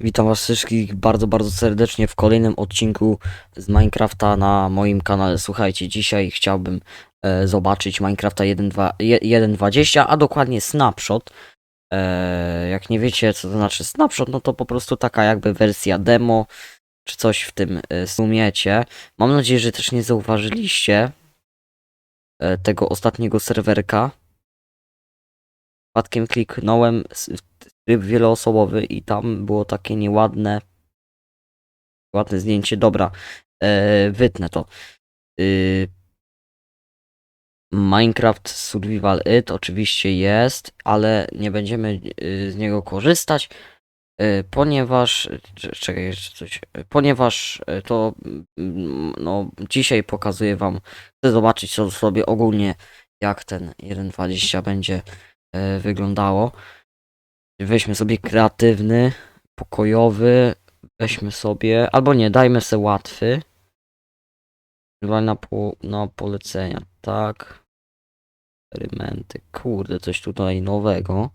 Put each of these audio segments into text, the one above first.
Witam was wszystkich bardzo, bardzo serdecznie w kolejnym odcinku z Minecrafta na moim kanale. Słuchajcie, dzisiaj chciałbym e, zobaczyć Minecrafta 1.2 je- 1.20, a dokładnie snapshot. E, jak nie wiecie, co to znaczy snapshot, no to po prostu taka jakby wersja demo, czy coś w tym e, sumiecie. Mam nadzieję, że też nie zauważyliście e, tego ostatniego serwerka. Przypadkiem kliknąłem tryb wieloosobowy i tam było takie nieładne ładne zdjęcie. Dobra, e, wytnę to. Y, Minecraft Survival It oczywiście jest, ale nie będziemy y, z niego korzystać, y, ponieważ cze- czekaj jeszcze coś, y, ponieważ to mm, no dzisiaj pokazuję wam, chcę zobaczyć co sobie ogólnie jak ten 1.20 będzie e, wyglądało. Weźmy sobie kreatywny, pokojowy, weźmy sobie, albo nie, dajmy sobie łatwy. Chyba na, po, na polecenia, tak. Eksperymenty, kurde, coś tutaj nowego.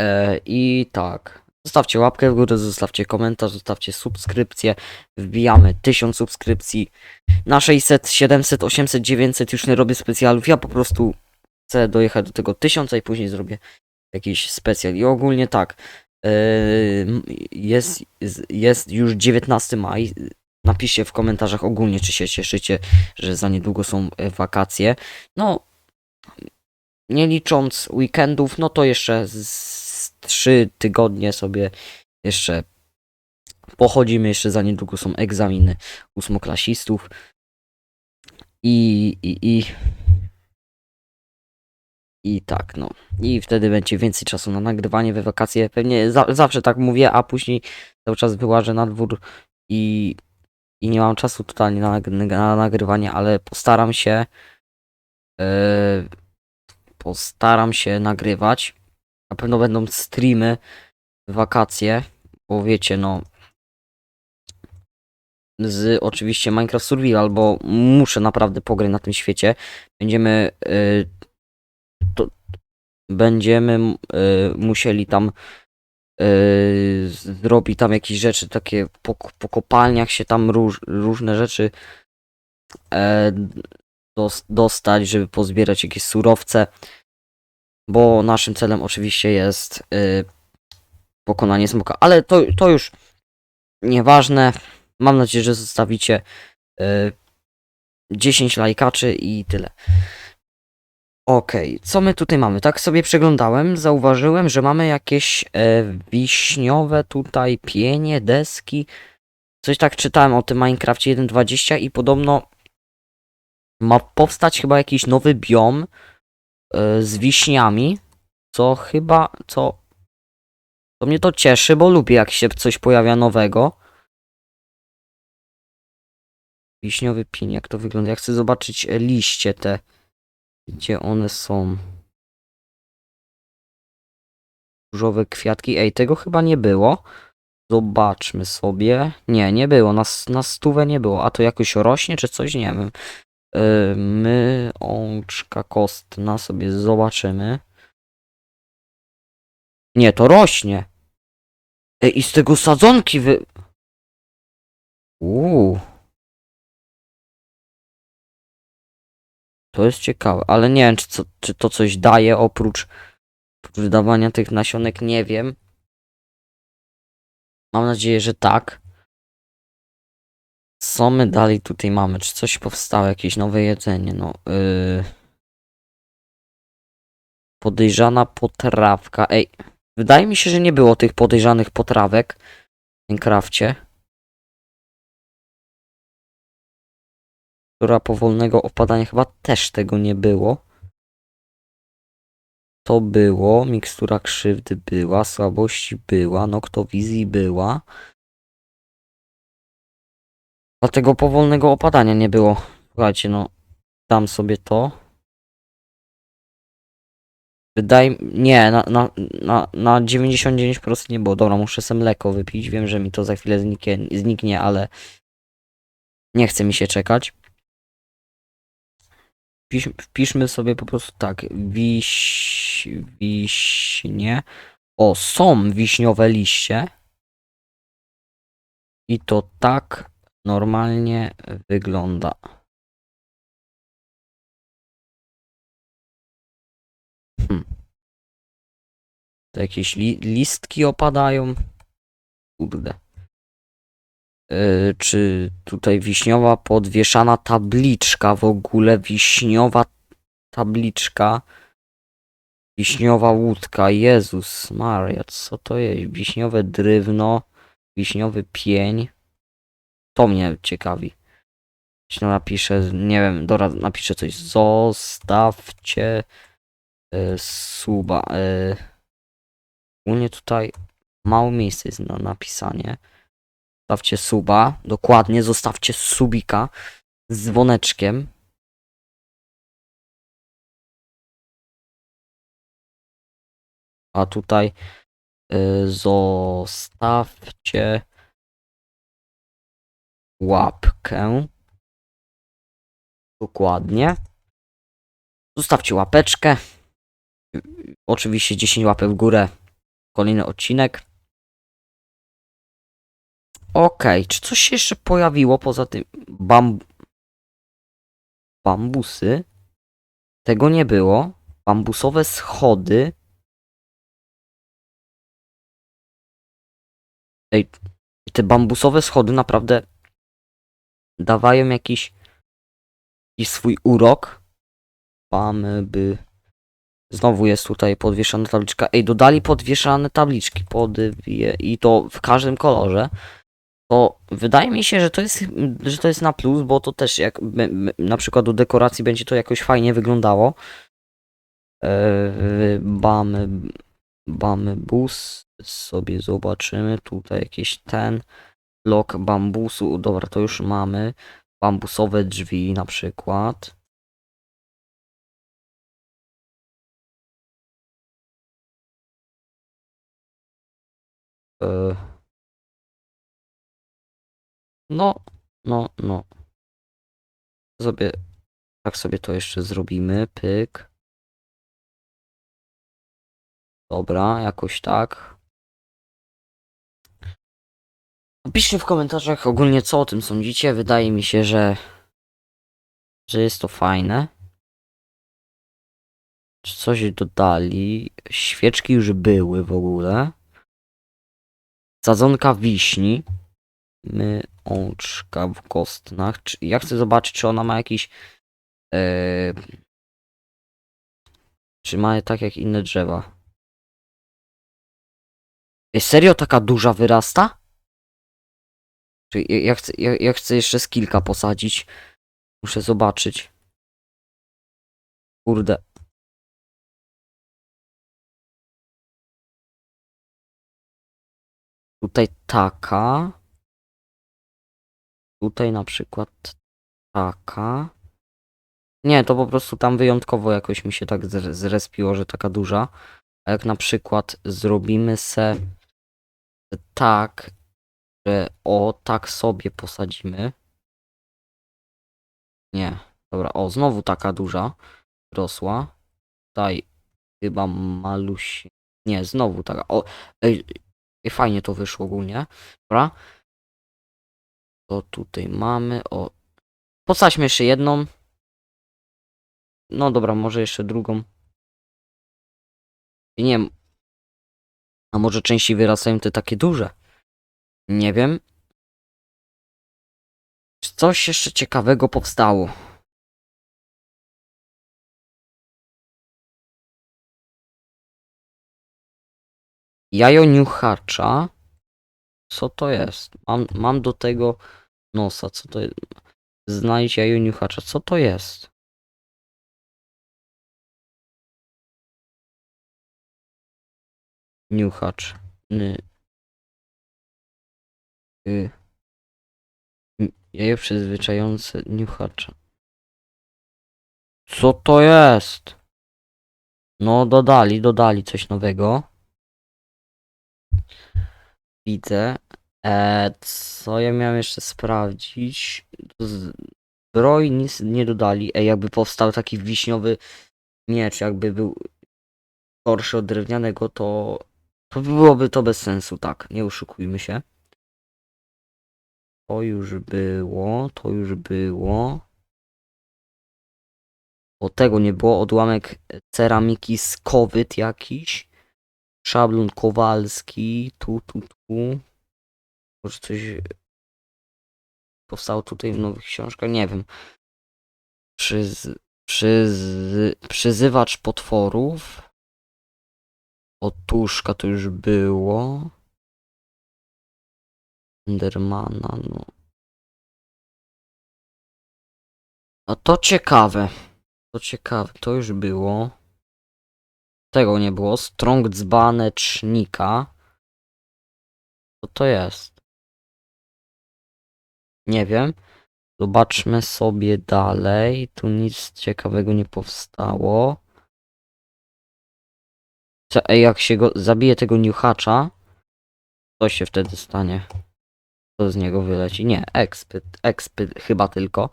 E, I tak, zostawcie łapkę w górę, zostawcie komentarz, zostawcie subskrypcję. Wbijamy 1000 subskrypcji. Na 600, 700, 800, 900 już nie robię specjalów, ja po prostu chcę dojechać do tego 1000 i później zrobię jakiś specjal. I ogólnie tak. yy, Jest, jest już 19 maj. Napiszcie w komentarzach ogólnie, czy się cieszycie, że za niedługo są e, wakacje. No, nie licząc weekendów, no to jeszcze z 3 tygodnie sobie jeszcze pochodzimy. Jeszcze za niedługo są egzaminy ósmoklasistów. I, i, i i tak, no. I wtedy będzie więcej czasu na nagrywanie we wakacje. Pewnie za zawsze tak mówię, a później cały czas wyłażę na dwór i, i nie mam czasu totalnie na, na nagrywanie, ale postaram się e, postaram się nagrywać. Na pewno będą streamy w wakacje, bo wiecie, no z oczywiście Minecraft Survival, bo muszę naprawdę pograć na tym świecie. Będziemy to będziemy y, musieli tam y, zrobić tam jakieś rzeczy takie po, po kopalniach się tam róż, różne rzeczy e, dos, dostać, żeby pozbierać jakieś surowce, bo naszym celem oczywiście jest y, pokonanie smoka, ale to, to już nieważne. Mam nadzieję, że zostawicie y, 10 lajkaczy i tyle. Okej, co my tutaj mamy? Tak sobie przeglądałem, zauważyłem, że mamy jakieś e, wiśniowe tutaj pienie, deski. Coś tak czytałem o tym Minecrafcie 1.20 i podobno ma powstać chyba jakiś nowy biom e, z wiśniami, co chyba, co... To mnie to cieszy, bo lubię jak się coś pojawia nowego. Wiśniowy pień, jak to wygląda? Ja chcę zobaczyć e, liście te. Gdzie one są? Różowe kwiatki. Ej, tego chyba nie było. Zobaczmy sobie. Nie, nie było. Na, na stówę nie było. A to jakoś rośnie, czy coś? Nie wiem. Yy, my, łączka kostna sobie zobaczymy. Nie, to rośnie. Ej, i z tego sadzonki wy... Uuu. To jest ciekawe, ale nie wiem, czy, co, czy to coś daje oprócz, oprócz dawania tych nasionek, nie wiem. Mam nadzieję, że tak. Co my dalej tutaj mamy? Czy coś powstało? Jakieś nowe jedzenie? No. Yy... Podejrzana potrawka. Ej, wydaje mi się, że nie było tych podejrzanych potrawek w Minecrafcie. Która powolnego opadania chyba też tego nie było. To było, mikstura krzywdy była, słabości była, noktowizji była. Dlatego powolnego opadania nie było. Słuchajcie, no, dam sobie to. Wydaje. Nie, na, na, na, na 99% nie było. Dobra, muszę sobie mleko wypić. Wiem, że mi to za chwilę zniknie, zniknie, ale nie chce mi się czekać. Wpisz, wpiszmy sobie po prostu tak. Wiś... Wiśnie. O, są wiśniowe liście. I to tak normalnie wygląda. Hmm. To jakieś li listki opadają. Kurde. Yy, czy tutaj wiśniowa podwieszana tabliczka w ogóle? Wiśniowa tabliczka. Wiśniowa łódka. Jezus Maria, co to jest? Wiśniowe drewno. Wiśniowy pień. To mnie ciekawi. Jeśli napiszę, nie wiem, dobra, napiszę coś. Zostawcie y, suba. Y, tutaj mało miejsca jest na napisanie. Zostawcie suba. Dokładnie, zostawcie subika z dzwoneczkiem. A tutaj y, zostawcie łapkę. Dokładnie. Zostawcie łapeczkę. Oczywiście 10 łapek w górę. Kolejny odcinek. Okej, czy coś się jeszcze pojawiło poza tym bamb... bambusy? Tego nie było. Bambusowe schody. Ej, te bambusowe schody naprawdę dawają jakiś, jakiś swój urok. Mamy by. Znowu jest tutaj podwieszana tabliczka. Ej, dodali podwieszane tabliczki podwie i to w każdym kolorze. To wydaje mi się, że to jest, że to jest na plus, bo to też jak na przykład do dekoracji będzie to jakoś fajnie wyglądało. Eee, bamy, bamy bus sobie zobaczymy. Tutaj jakieś ten blok bambusu. Dobra, to już mamy. Bambusowe drzwi na przykład. E, No, no, no. Sobie, tak sobie to jeszcze zrobimy. Pyk. Dobra, jakoś tak. Napiszcie w komentarzach ogólnie co o tym sądzicie. Wydaje mi się, że, że jest to fajne. Czy coś dodali? Świeczki już były w ogóle. Sadzonka wiśni. My oczka w kostnach. Czy, ja chcę zobaczyć, czy ona ma jakiś. E, czy ma tak jak inne drzewa. Ej, serio taka duża wyrasta? Czy ja, ja, chcę, ja, ja chcę jeszcze z kilka posadzić. Muszę zobaczyć. Kurde. Tutaj taka. Tutaj na przykład taka. Nie, to po prostu tam wyjątkowo jakoś mi się tak zre- zrespiło, że taka duża. A jak na przykład zrobimy se tak, że o tak sobie posadzimy. Nie, dobra, o znowu taka duża rosła. Tutaj chyba malusi. Nie, znowu taka. O, ej, fajnie to wyszło ogólnie. Dobra. To tutaj mamy, o. Posadźmy jeszcze jedną. No dobra, może jeszcze drugą. I nie wiem. A może częściej wyrastają te takie duże? Nie wiem. Czy coś jeszcze ciekawego powstało? Jajo niuchacza. Co to jest? Mam, mam do tego nosa. Co to jest? Znajdź jajo niuchacza. Co to jest? Niuchacz. Ny. Y. Jajo przyzwyczające niuchacza. Co to jest? No, dodali, dodali coś nowego. Widzę. E, co ja miałem jeszcze sprawdzić? Zbroi nic nie dodali. Ej, jakby powstał taki wiśniowy miecz, jakby był gorszy od drewnianego, to To byłoby to bez sensu, tak, nie oszukujmy się. To już było, to już było. O tego nie było, odłamek ceramiki z kowyt jakiś. Szablon kowalski, tu, tu, tu. Może coś powstało tutaj w nowych książkach, nie wiem. Przyz, przyz, przyzywacz potworów. Otuszka to już było. Endermana, no. A to ciekawe. To ciekawe, to już było. Tego nie było. Strong dzbanecznika. Co to jest? Nie wiem. Zobaczmy sobie dalej. Tu nic ciekawego nie powstało. Co, jak się go zabije tego niuchacza, co się wtedy stanie? Co z niego wyleci? Nie, expy, expy chyba tylko.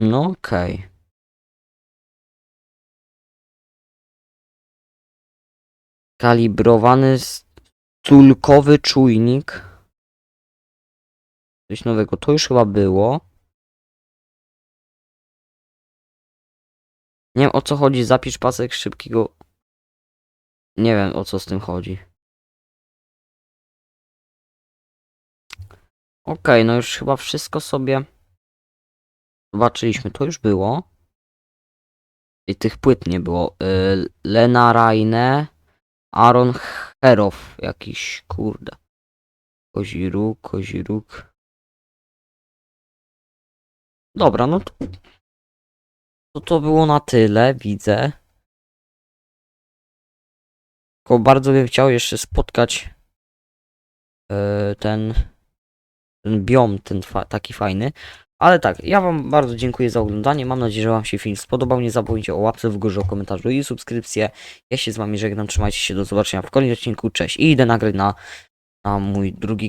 No okej. Kalibrowany stulkowy czujnik. Coś nowego. To już chyba było. Nie wiem o co chodzi. Zapisz pasek szybkiego. Nie wiem o co z tym chodzi. Okej, no już chyba wszystko sobie zobaczyliśmy. To już było. I tych płyt nie było. Y, Lena Raine, Aaron Herow jakiś, kurde. Koziruk, Koziruk. Dobra, no to, to to było na tyle, widzę. Tylko bardzo bym chciał jeszcze spotkać e, ten, ten biom, ten fa taki fajny. Ale tak, ja wam bardzo dziękuję za oglądanie. Mam nadzieję, że wam się film spodobał. Nie zapomnijcie o łapce w górze, o komentarzu i subskrypcję. Ja się z wami żegnam. Trzymajcie się, do zobaczenia w kolejnym odcinku. Cześć. I idę nagrać na, na mój drugi